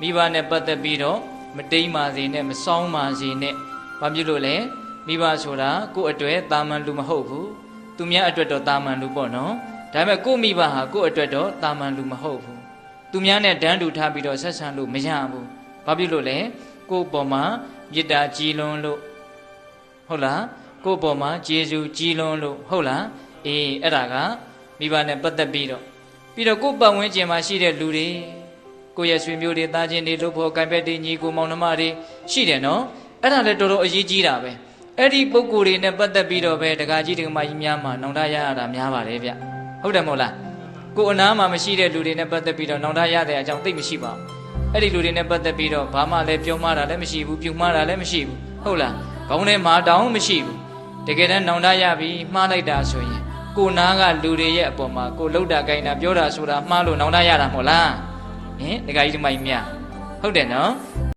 မိဘနဲ့ပတ်သက်ပြီးတော့မတိမ်ပါစေနဲ့မစောင်းပါစေနဲ့ဘာဖြစ်လို့လဲမိဘဆိုတာကိုယ့်အတွက်တာမန်လူမဟုတ်ဘူးသူများအတွက်တော့တာမန်လူပေါ့နော်ဒါပေမဲ့ကိုယ့်မိဘဟာကိုယ့်အတွက်တော့တာမန်လူမဟုတ်ဘူးသူများနဲ့တန်းတူထားပြီးတော့ဆက်ဆံလို့မရဘူးဘာဖြစ်လို့လဲကိုယ့်ပေါ်မှာမေတ္တာကြည်လွန်လို့ဟုတ်လားကိုယ့်ပေါ်မှာကျေးဇူးကြည်လွန်လို့ဟုတ်လားအေးအဲ့ဒါကမိဘနဲ့ပတ်သက်ပြီးတော့ပြီးတော့ကိုယ့်ပတ်ဝန်းကျင်မှာရှိတဲ့လူတွေ ကိုယ့်ရဲ့ဆွေမျိုးတွေသားချင်းတွေလို့ဖို့ကံပက်တွေညီကိုမောင်နှမတွေရှိတယ်နော်အဲ့ဒါလည်းတော်တော်အရေးကြီးတာပဲအဲ့ဒီပုံကိုယ်တွေနဲ့ပတ်သက်ပြီးတော့ပဲတက္ကကြီးတက္ကမကြီးများမှာနောင်တရရတာများပါတယ်ဗျဟုတ်တယ်မဟုတ်လားကိုယ်အနားမှာမရှိတဲ့လူတွေနဲ့ပတ်သက်ပြီးတော့နောင်တရတဲ့အကြောင်းသိမရှိပါဘူးအဲ့ဒီလူတွေနဲ့ပတ်သက်ပြီးတော့ဘာမှလည်းပြောမှားတာလည်းမရှိဘူးပြုမှားတာလည်းမရှိဘူးဟုတ်လားခေါင်းထဲမှာတောင်းမရှိဘူးတကယ်တမ်းနောင်တရပြီးမှားလိုက်တာဆိုရင်ကိုနားကလူတွေရဲ့အပေါ်မှာကိုလှုပ်တာကြိုင်တာပြောတာဆိုတာမှားလို့နောင်တရတာမဟုတ်လား ဟင်တက္ကကြီးတက္ကမကြီးများဟုတ်တယ်နော်